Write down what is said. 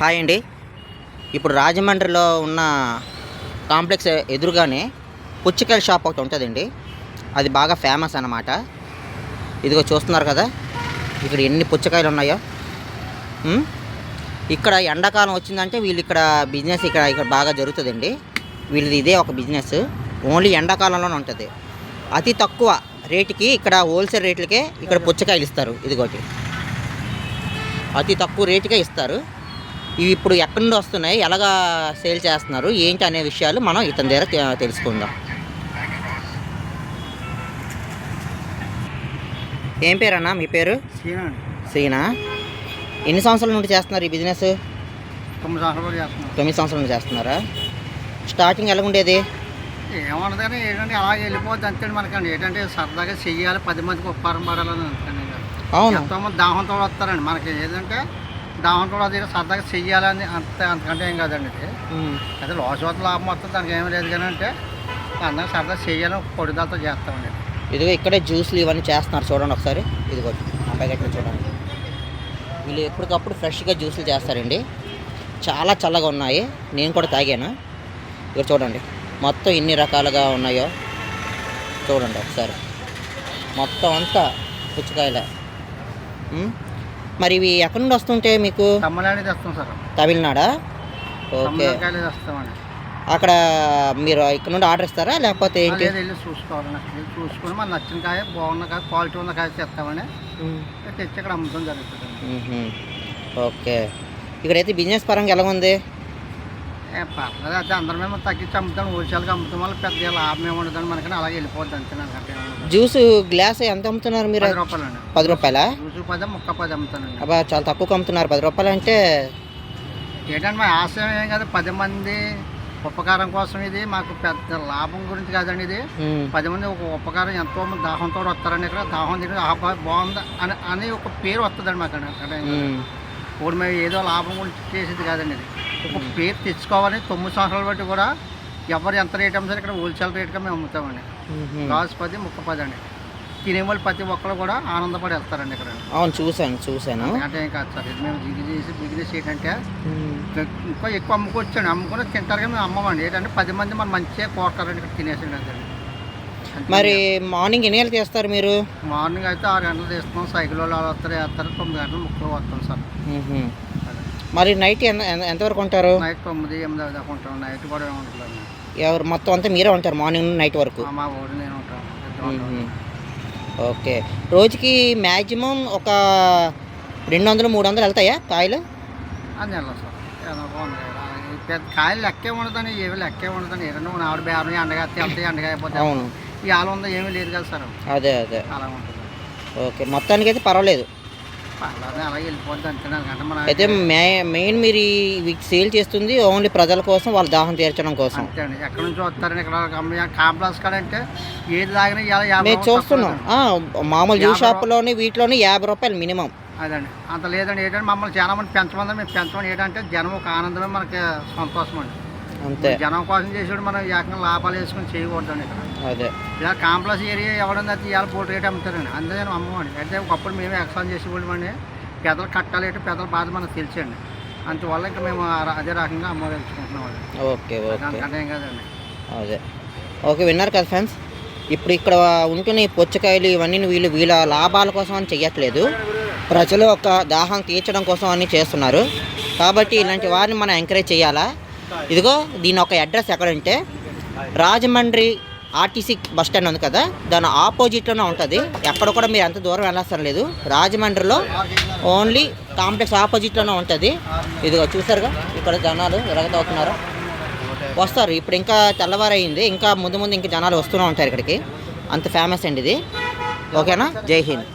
Hi అండి. ఇప్పుడు రాజమండ్రిలో ఉన్న కాంప్లెక్స్ ఎదురుగానే పుచ్చకాయల షాప్ ఒకటి ఉంటుందండి. అది బాగా ఫేమస్ అన్నమాట. ఇదిగో చూస్తున్నారు కదా ఇక్కడ ఎన్ని పుచ్చకాయలు ఉన్నాయో. ఇక్కడ ఎండాకాలం వచ్చిందంటే వీళ్ళు ఇక్కడ బిజినెస్ ఇక్కడ ఇక్కడ బాగా జరుగుతుందండి. వీళ్ళది ఇదే ఒక బిజినెస్ ఓన్లీ ఎండాకాలంలోనే ఉంటుంది. అతి తక్కువ రేటుకి ఇక్కడ హోల్సేల్ రేట్లకే ఇక్కడ పుచ్చకాయలు ఇస్తారు. ఇదిగోటి. అతి తక్కువ రేటుకే ఇస్తారు. ఇవి ఇప్పుడు ఎక్కడి నుండి వస్తున్నాయి? ఎలాగా సేల్ చేస్తున్నారు? ఏంటి అనే విషయాలు మనం ఇతని దగ్గర తెలుసుకుందాం. ఏం పేరన్నా? మీ పేరు? సీనా ఎన్ని సంవత్సరాల నుండి చేస్తున్నారు ఈ బిజినెస్? తొమ్మిది సంవత్సరాలు తొమ్మిది సంవత్సరాల నుండి చేస్తున్నారా? స్టార్టింగ్ ఎలా ఉండేది ఏంటంటే అలా వెళ్ళిపోద్ది అంతే మనకండి. ఏంటంటే సరదాగా చెయ్యాలి పది మందికి ఉపకారం పడాలని అవును. ఎంతోమంది దాహంతో వస్తారండి మనకి ఏదంటే దాహంతో అది సరదాగా చెయ్యాలని అంతే అంతకంటే ఏం కాదండి ఇది. అదే లోస్ వద్ద లాభం మొత్తం దానికి ఏమీ లేదు కానీ అంటే అందరం సరదా చెయ్యాలని పొడిదాలతో చేస్తామండి. ఇదిగో ఇక్కడే జ్యూస్లు ఇవన్నీ చేస్తున్నారు చూడండి ఒకసారి. ఇదిగో ఆ ప్యాకెట్లో చూడండి. వీళ్ళు ఎప్పటికప్పుడు ఫ్రెష్గా జ్యూసులు చేస్తారండి. చాలా చల్లగా ఉన్నాయి. నేను కూడా తాగాను. ఇక్కడ చూడండి. మొత్తం ఎన్ని రకాలుగా ఉన్నాయో చూడండి ఒకసారి. మొత్తం అంతా పుచ్చకాయలే. మరి ఇవి ఎక్కడి నుండి వస్తుంటే మీకు? తమ్మలాడి తెస్తాం సార్. తమిళనాడా? ఓకే. అక్కడ మీరు ఇక్కడ నుండి ఆర్డర్ ఇస్తారా? లేకపోతే ఏంటి? వెళ్ళి చూసుకోవాలండి. చూసుకొని మన నచ్చిన కాయ బాగున్న కాయ క్వాలిటీ ఉన్న కాయ తెస్తామని. తెచ్చి ఇక్కడ అమ్ముతాం జరుగుతుంది. ఓకే. ఇక్కడైతే బిజినెస్ పరంగా ఎలా ఉంది? పర్లేదు అందరం మేము తగ్గించి అమ్ముతాం హోల్సేల్గా అమ్ముతాం వల్ల పెద్ద లాభం ఏమి ఉండదు మనకని అలాగే వెళ్ళిపోద్ది అంతే నాకంటే ఏమి ఉండదు. జ్యూస్ గ్లాస్ ఎంత అమ్ముతున్నారు మీరు? పది రూపాయలండి. పది రూపాయలా? జ్యూసు పది ముక్క పది అమ్ముతానండి. అబ్బా చాలా తక్కువ అమ్ముతున్నారు. పది రూపాయలు అంటే ఏంటంటే మా ఆశయం ఏం కాదు పది మంది ఉపకారం కోసం ఇది మాకు పెద్ద లాభం గురించి కాదండి ఇది. పది మంది ఒక ఉపకారం ఎంతో మంది దాహంతో వస్తారండి ఇక్కడ. దాహం తిని బాగుంది అని అని ఒక పేరు వస్తుందండి మాకు అక్కడ. ఇప్పుడు మేము ఏదో లాభం గురించి చేసేది కాదండి ఇది. ఒక పేరు తెచ్చుకోవాలి తొమ్మిది సంవత్సరాలు బట్టి కూడా ఎవరు ఎంత రేట్ అమ్ముతారు ఇక్కడ హోల్సేల్ రేట్గా మేము అమ్ముతామండి. మ్మ్. గాజు పది ముక్క పది అండి. తినే వాళ్ళు ప్రతి ఒక్కరు కూడా ఆనందపడి వెళ్తారండి ఇక్కడ. అవును చూశాను చూశాను. అంటే ఏం కాదు సార్ ఇది మేము దిగి చేసి బిజినెస్ ఏంటంటే. ఇంకా ఎక్కువ అమ్ముకొచ్చాను అమ్ముకుని తింటారు కానీ మేము అమ్మమండి. ఏంటంటే పది మంది మనం మంచిగా కోరుతారండి ఇక్కడ తినేసి అంతే మరి మార్నింగ్ ఎన్ని గంటలు చేస్తారు మీరు? మార్నింగ్ అయితే ఆరు గంటలు తీస్తాం సైకిల్ వాళ్ళు వాళ్ళు వస్తారు వేస్తారు. తొమ్మిది గంటలు ముక్కలు వస్తాం సార్. మరి నైట్ ఎంత ఎంత- ఎంతవరకు ఉంటారు? నైట్ తొమ్మిది ఎనిమిది దాకా ఉంటాం. నైట్ కూడా ఏముంటుంది ఎవరు మొత్తం అంతా మీరే ఉంటారు మార్నింగ్ నుండి నైట్ వరకు? మా ఓడి నేను ఉంటాం. ఉంటాం. మ్మ్. ఓకే. రోజుకి మ్యాక్సిమం ఒక రెండు వందలు మూడు వందలు వెళ్తాయా కాయలు? అది నెల సార్. కాయలు లెక్కే ఉండదని ఏవి లెక్కే ఉండదని ఏదైనా ఆవిడ బేరం ఎండగా వెళ్తాయి ఎండగా అయిపోతే అవును. ఈ ఆలు ఉందో ఏమీ లేదు కదా సార్. అదే అదే. అలా ఉంటుంది. ఓకే. మొత్తానికి అయితే పర్వాలేదు. అయితే మే మెయిన్ మీరు ఇవి సేల్ చేస్తుంది ఓన్లీ ప్రజల కోసం వాళ్ళ దాహం తీర్చడం కోసం. ఎక్కడి నుంచి వస్తారని ఇక్కడ కాంప్లెక్స్ ఏది తాగినా మేము చూస్తున్నాం. మామూలు జ్యూస్ షాప్లోని వీటిలోని యాభై రూపాయలు మినిమం. అదండి. అంత లేదండి. ఏంటంటే మమ్మల్ని చాలా మంది పెంచమంది మేము పెంచమని ఏంటంటే జనం ఒక ఆనందమే మనకి సంతోషం అండి. అంతే. జనం కోసం చేసేవాడు మనం ఏకంగా లాభాలు వేసుకొని చేయకూడదండి ఇక్కడ. అదే. ఇలా కాంప్లెక్స్ ఏరియా ఎవడన్నా ఇవాళ పోటీ రేట్ అమ్ముతారండి. అందుకే అమ్మమండి. అయితే ఒకప్పుడు మేమే ఎక్స్పాన్ చేసేవాళ్ళమండి. పెద్దలు కట్టాలి అంటే పెద్దల బాధ మనకు తెలిసండి అందువల్ల ఇంకా మేము అదే రకంగా అమ్మదలుచుకుంటున్నాం ఓకే ఓకే. కాదండి. అదే. ఓకే విన్నారు కదా ఫ్రెండ్స్? ఇప్పుడు ఇక్కడ ఉంటున్న ఈ పుచ్చకాయలు ఇవన్నీ వీళ్ళు వీళ్ళ లాభాల కోసం అని చెయ్యట్లేదు. ప్రజలు ఒక దాహం తీర్చడం కోసం అని చేస్తున్నారు. కాబట్టి ఇలాంటి వారిని మనం ఎంకరేజ్ చేయాలా? ఇదిగో దీని ఒక అడ్రస్ ఎక్కడంటే రాజమండ్రి ఆర్టీసీ బస్ స్టాండ్ ఉంది కదా దాని ఆపోజిట్లోనే ఉంటుంది. ఎక్కడ కూడా మీరు ఎంత దూరం వెళ్ళాల్సిన లేదు. రాజమండ్రిలో ఓన్లీ కాంప్లెక్స్ ఆపోజిట్లోనే ఉంటుంది. ఇదిగో చూసారుగా? ఇక్కడ జనాలు ఎరగతవుతున్నారు వస్తారు. ఇప్పుడు ఇంకా తెల్లవారయింది ఇంకా ముందు ముందు ఇంకా జనాలు వస్తూనే ఉంటారు ఇక్కడికి. అంత ఫేమస్ అండి ఇది. ఓకేనా? జై హింద్.